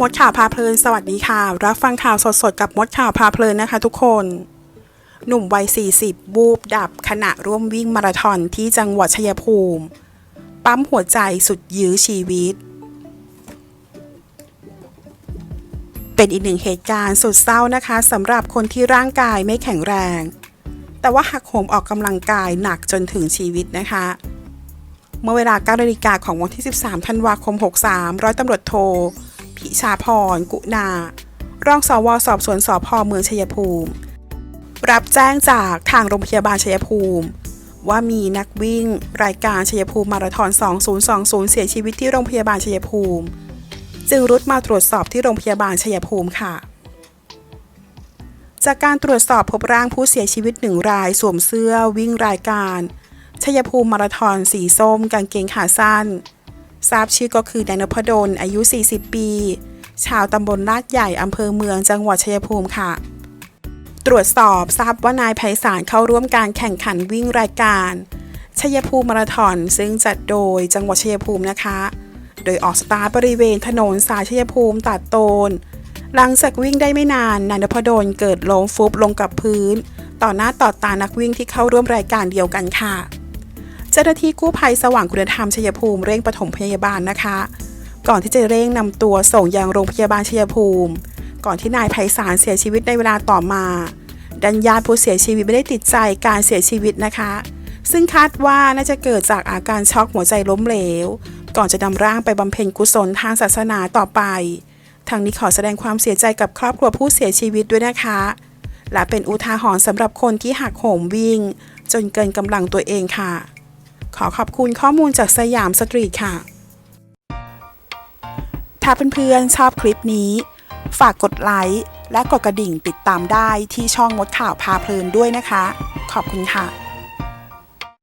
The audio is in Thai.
มดข่าวพาเพลิน สวัสดีค่ะ รับฟังข่าวสดๆ กับมดข่าวพาเพลินนะคะทุกคน หนุ่มวัย 40 บูบดับขณะร่วมวิ่งมาราธอนที่จังหวัดชัยภูมิ ปั๊มหัวใจสุดยื้อชีวิต เป็นอีกหนึ่งเหตุการณ์สุดเศร้านะคะสำหรับคนที่ร่างกายไม่แข็งแรง แต่ว่าหักโหมออกกำลังกายหนักจนถึงชีวิตนะคะเมื่อเวลา9นาฬิกาของวันที่ 13 ธันวาคม 63 ร้อยตำรวจโท พิชาพร กุณารองสวสอบสวนสพเมืองชัยภูมิ รับแจ้งจากทางโรงพยาบาลชัยภูมิ ว่ามีนักวิ่งรายการชัยภูมิมาราธอน 2020 เสียชีวิตที่โรงพยาบาลชัยภูมิ จึงรุดมาตรวจสอบที่โรงพยาบาลชัยภูมิค่ะ จากการตรวจสอบพบร่างผู้เสียชีวิตหนึ่งรายสวมเสื้อวิ่งรายการชัยภูมิมาราธอนสีส้มกางเกงขาสั้น ทราบชื่อก็คือนายนพดลอายุ 40 ปี ชาวตำบลลาดใหญ่อำเภอเมืองจังหวัดชัยภูมิค่ะ ตรวจสอบทราบว่านายไพศาลเข้าร่วมการแข่งขันวิ่งรายการชัยภูมิมาราธอนซึ่งจัดโดยจังหวัดชัยภูมินะคะ โดยออกสตาร์ทบริเวณถนนสายชัยภูมิตัดโตน หลังจากวิ่งได้ไม่นานนายนพดลเกิดล้มฟุบลงกับพื้น ต่อหน้าต่อตานักวิ่งที่เข้าร่วมรายการเดียวกันค่ะ เจ้าหน้าที่กู้ภัยสว่างคุณธรรมชัยภูมิเร่งปฐมพยาบาลนะคะ ก่อนที่จะเร่งนำตัวส่งยังโรงพยาบาลชัยภูมิ ก่อนที่นายไพศาลเสียชีวิตในเวลาต่อมาดันญาติผู้เสียชีวิตไม่ได้ติดใจการเสียชีวิตนะคะ ซึ่งคาดว่าน่าจะเกิดจากอาการช็อกหัวใจล้มเหลว ก่อนจะนำร่างไปบำเพ็ญกุศลทางศาสนาต่อไป ทางนี้ขอแสดงความเสียใจกับครอบครัวผู้เสียชีวิตด้วยนะคะ และเป็นอุทาหรณ์สำหรับคนที่หักโหมวิ่ง จนเกินกำลังตัวเองค่ะ ขอขอบคุณข้อมูลจากสยามสตรีทค่ะ ถ้าเพื่อนๆชอบคลิปนี้ ฝากกดไลค์และกดกระดิ่งติดตามได้ที่ช่องมดข่าวพาเพลินด้วยนะคะ ขอบคุณค่ะ